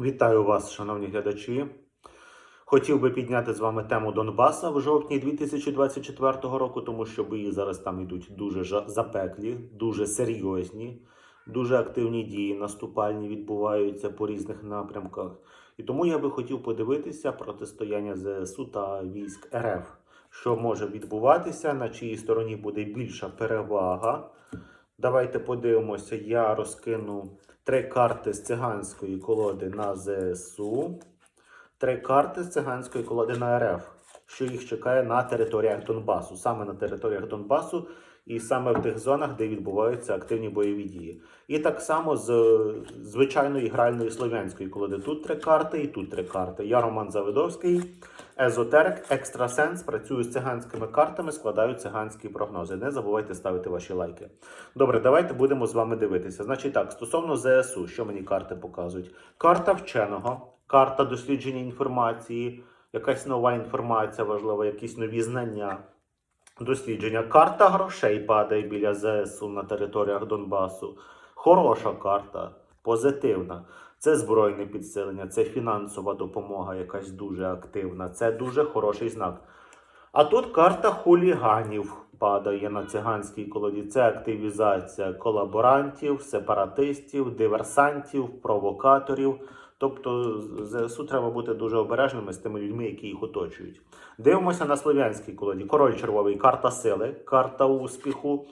Вітаю вас, шановні глядачі. Хотів би підняти з вами тему Донбаса в жовтні 2024 року, тому що бої зараз там йдуть дуже запеклі, дуже серйозні, дуже активні дії наступальні відбуваються по різних напрямках. І тому я би хотів подивитися протистояння ЗСУ та військ РФ, що може відбуватися, на чиїй стороні буде більша перевага. Давайте подивимося. Я розкину три карти з циганської колоди на ЗСУ, три карти з циганської колоди на РФ, що їх чекає на територіях Донбасу, саме на територіях Донбасу і саме в тих зонах, де відбуваються активні бойові дії. І так само з е, звичайної гральної слов'янської колоди. Тут три карти і тут три карти. Я Роман Завидовський, езотерик, екстрасенс. Працюю з циганськими картами, складаю циганські прогнози. Не забувайте ставити ваші лайки. Добре, давайте будемо з вами дивитися. Значить так, стосовно ЗСУ, що мені карти показують? Карта вченого, карта дослідження інформації, якась нова інформація важлива, якісь нові знання. Дослідження. Карта грошей падає біля ЗСУ на територіях Донбасу. Хороша карта, позитивна. Це збройне підсилення, це фінансова допомога, якась дуже активна. Це дуже хороший знак. А тут карта хуліганів падає на циганській колоді. Це активізація колаборантів, сепаратистів, диверсантів, провокаторів. Тобто ЗСУ треба бути дуже обережними з тими людьми, які їх оточують. Дивимося на слов'янській колоді. Король червовий, карта сили, карта успіху.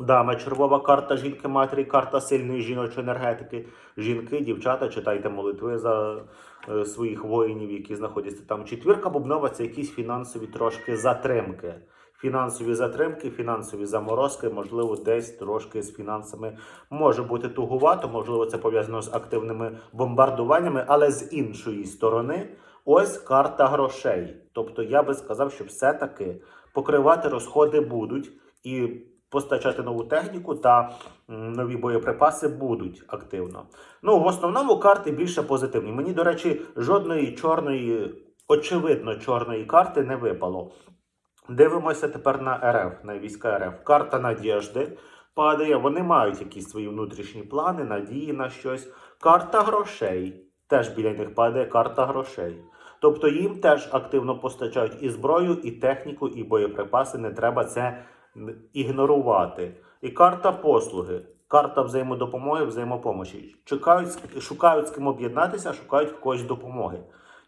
Дама червова карта жінки матері, карта сильної жіночої енергетики. Жінки, дівчата, читайте молитви за е, своїх воїнів, які знаходяться там. Четвірка бубнова це якісь фінансові трошки затримки. Фінансові затримки, фінансові заморозки, можливо, десь трошки з фінансами може бути тугувато, можливо, це пов'язано з активними бомбардуваннями, але з іншої сторони, ось карта грошей. Тобто я би сказав, що все-таки покривати розходи будуть і постачати нову техніку та нові боєприпаси будуть активно. Ну, в основному карти більше позитивні. Мені, до речі, жодної чорної, очевидно, чорної карти не випало. Дивимося тепер на РФ, на війська РФ. Карта надіжди падає. Вони мають якісь свої внутрішні плани, надії на щось. Карта грошей. Теж біля них падає карта грошей. Тобто їм теж активно постачають і зброю, і техніку, і боєприпаси. Не треба це ігнорувати. І карта послуги. Карта взаємодопомоги, взаємопомочі. Чекають, шукають з ким об'єднатися, шукають в когось допомоги.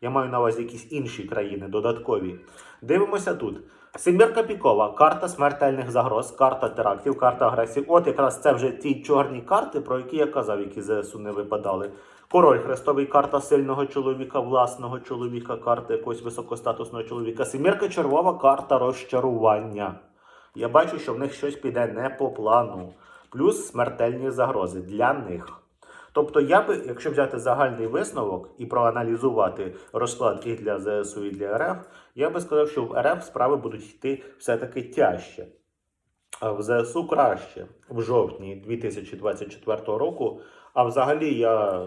Я маю на увазі якісь інші країни, додаткові. Дивимося тут. Семірка Пікова, карта смертельних загроз, карта терактів, карта агресії. От якраз це вже ті чорні карти, про які я казав, які ЗСУ не випадали. Король Хрестовий, карта сильного чоловіка, власного чоловіка, карта якогось високостатусного чоловіка. Семірка червова, карта розчарування. Я бачу, що в них щось піде не по плану. Плюс смертельні загрози для них. Тобто, я би, якщо взяти загальний висновок і проаналізувати розклад і для ЗСУ, і для РФ, я би сказав, що в РФ справи будуть йти все-таки тяжче. А в ЗСУ краще в жовтні 2024 року. А взагалі я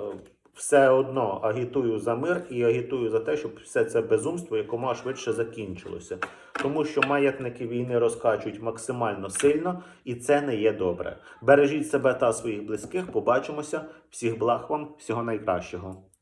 все одно агітую за мир і агітую за те, щоб все це безумство якомога швидше закінчилося. Тому що маятники війни розкачують максимально сильно, і це не є добре. Бережіть себе та своїх близьких. Побачимося. Всіх благ вам, всього найкращого.